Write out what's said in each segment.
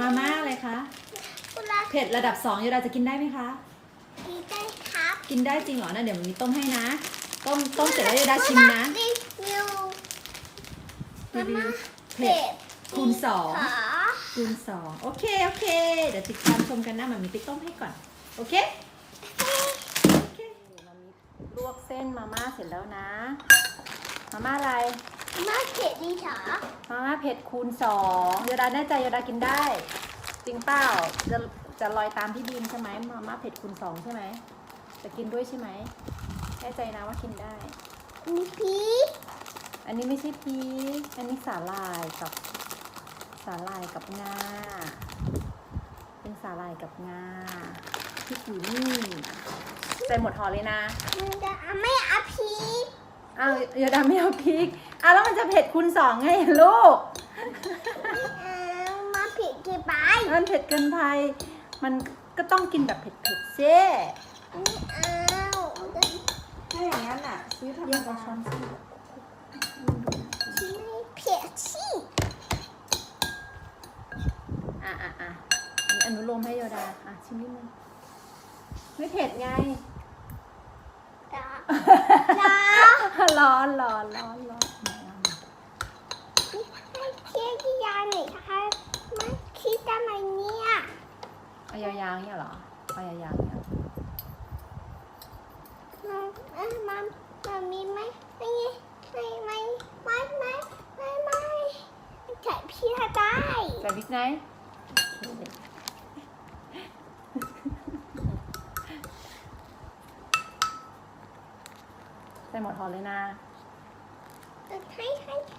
มาม่าอะไรคะกุลาเผ็ดระดับสองโยดาจะกินได้ไหมคะ ดีได้ครับกินได้จริงเหรอนะเดี๋ยวมีต้มให้นะ ต้มต้มเสร็จแล้วโยดาชิมนะรีวิวรีวิวเผ็เผ็ดดคูณสองขอคูณสองโอเค โอเค เดี๋ยวติดตามชมกันนะมันมีไปต้มให้ก่อน โอเค โอเคมันมีลวกเส้นมาม่าเสร็จแล้วนะ มาม่าอะไร มาเผ็ดดีเหรอมาม่าเผ็ดคูณสองโยดาแน่ใจโยดากินได้ จริงเปล่าจะจะลอยตามพี่บีมใช่ไหมมาม่าเผ็ดคูณสองใช่ไหมจะกินด้วยใช่ไหมแน่ใจนะว่ากินได้ มีพริกอันนี้ไม่ใช่พริกอันนี้สาลายกับสาลายกับงา เป็นสาลายกับงาพริกอยู่นี่ใส่หมดห่อเลยนะ มันจะไม่เอาพริก อ้าวโยดาไม่เอาพริกอ้าวแล้วมันจะเผ็ดคูณสองไงลูกเอามาเผ็ดกี่ใบมันเผ็ดเกินไป มันก็ต้องกินแบบเผ็ดๆเซ่ไม่เอาถ้าอย่างนั้นอะ ซื้อทำเยเอาช้อนสิไม่เผ็ดสิอะอะอะอันนี้อนุโลมให้โยดา อะชิมนิดนึงไม่เผ็ดไง จ้าจ้า ร้อนร้อนร้อนร้อนให้เพี้ยที่ยาหน่อยนะคะมาคิดทำไมเนี่ยเอายาวๆเนี่ยเหรอเอายาวๆเนี่ยมันเอ้ยมันมันมีไหมไม่ไม่ไม่ไม่ไม่ไม่ไม่ใส่พี่ถ้าได้ใส่พริกไหน ใส่หมดห่อเลยนะให้ให้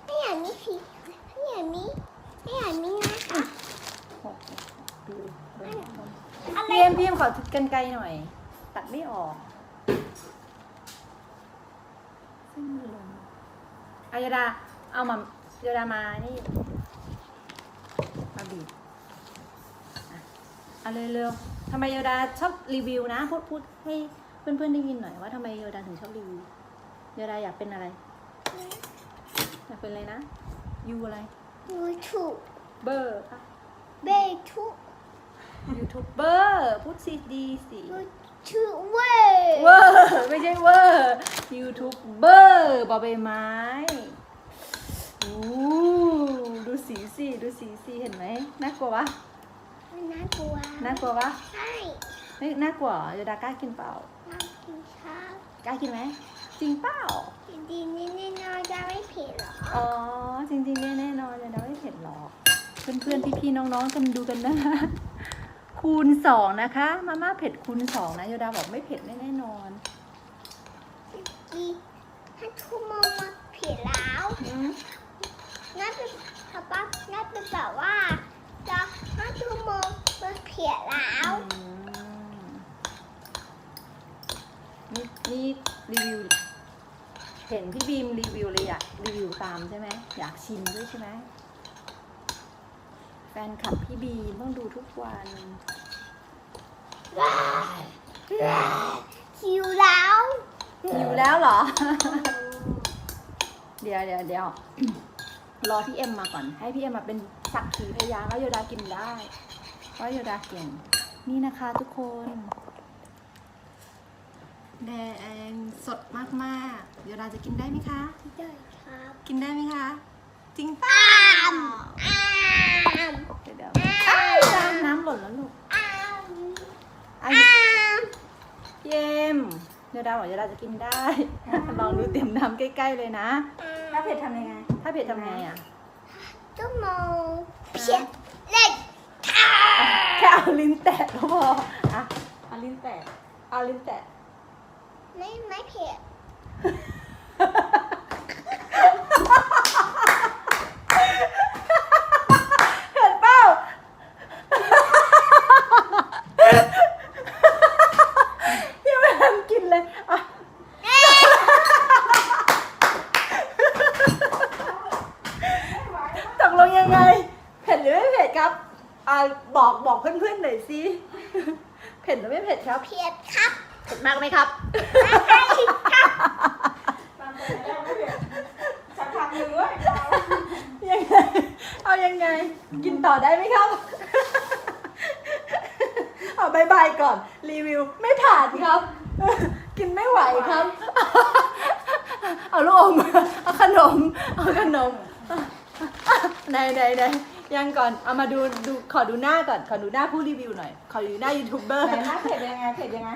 ให้อย่างนี้พี่ให้อย่างนี้ให้อย่างนี้นะคะหกดูดูอะไรพี่เอ็มพี่เอ็มขอกันไกลหน่อย ตัดไม่ออกเส้นมันลงอายดา เอามาโยดามานี่มาบีบอะเอาเร็วๆทำไมโยดาชอบรีวิวนะ พูดพูดให้เพื่อนๆได้ยินหน่อยว่าทำไมโยดาถึงชอบรีวิว โยดาอยากเป็นอะไร อยากเป็นอะไรนะยูอะไรยูทูบเบอร์ค่ะเบทูยูทูบเบอร์พูดสิดีสิยูทูบเวเวอร์ไม่ใช่เวอร์ยูทูบเบอร์บอใบไม้อู้ดูสีสิดูสีสิเห็นไหมน่ากลัวปะมันน่ากลัวน่ากลัวปะใช่เฮ้ยน่ากลัวเหรอโยดากล้ากินเปล่าน่ากินข้าวกล้ากินไหม จริงเปล่าดีๆนี่นี่นอนจะไม่เผ็ดเหรออ๋อจริงๆแน่นอนเลยนะไม่เผ็ดหรอก เพื่อนๆพี่ๆน้องๆกันดูกันนะคูณสองนะคะมาม่าเผ็ดคูณสองนะโยดาบอกไม่เผ็ดแน่ๆนอนดีถ้าทุ่มมองมาเผ็ดแล้ว อืม นั่นเป็นป๊าป๊านั่นเป็นแบบว่าจะถ้าทุ่มมองมาเผ็ดแล้ว อืม นี่นี่รีวิว เห็นพี่บีมรีวิวเลยอยากรีวิวตามใช่ไหมอยากชิมด้วยใช่ไหมแฟนคลับพี่บีมต้องดูทุกวันหิวแล้วหิวแล้วเหรอ เดี๋ยวเดี๋ยวเดี๋ยวรอพี่เอ็มมาก่อน ให้พี่เอ็มมาเป็นสักขีพยานว่าโยดากินได้ว่าโยดาเก่ง นี่นะคะทุกคน แดงสดมากๆโยดาจะกินได้ไหมคะ ได้ครับ กินได้ไหมคะ จริงเปล่าอ้ามเดี๋ยวเดี๋ยวอ้าวน้ำน้ำหล่นแล้วลูกอ้ามอ้าวอ้ามเยี่ยมโยดาบอกโยดาจะกินได้ ลองดูเตรียมน้ำใกล้ๆเลยนะ ถ้าเผ็ดทำยังไง ถ้าเผ็ดทำไงอะตุ้มมองเผ็ดเล็กแค่เอาลิ้นแตะก็พออะเอาลิ้นแตะเอาลิ้นแตะ ไม่ไม่เผ็ดเผ็ดเปล่ายังไม่ทันกินเลยอะตกลงยังไง เผ็ดหรือไม่เผ็ดครับอ่าบอกบอกเพื่อนๆหน่อยสิ เผ็ดหรือไม่เผ็ดครับ เผ็ดครับ ผ็ดมากไหมครับไม่ใช่ครับยยังไงเอายังไง กินต่อได้ไหมครับ เอาบายบายก่อน รีวิวไม่ผ่านครับ กินไม่ไหวครับ เอาลูกอมเอาขนม เอาขนมไหนไหนไหน ยังก่อนเอามาดูดูขอดูหน้าก่อนขอดูหน้าผู้รีวิวหน่อย ขอดูหน้ายูทูบเบอร์ ไหนนะเผ็ดยังไงเผ็ดยังไง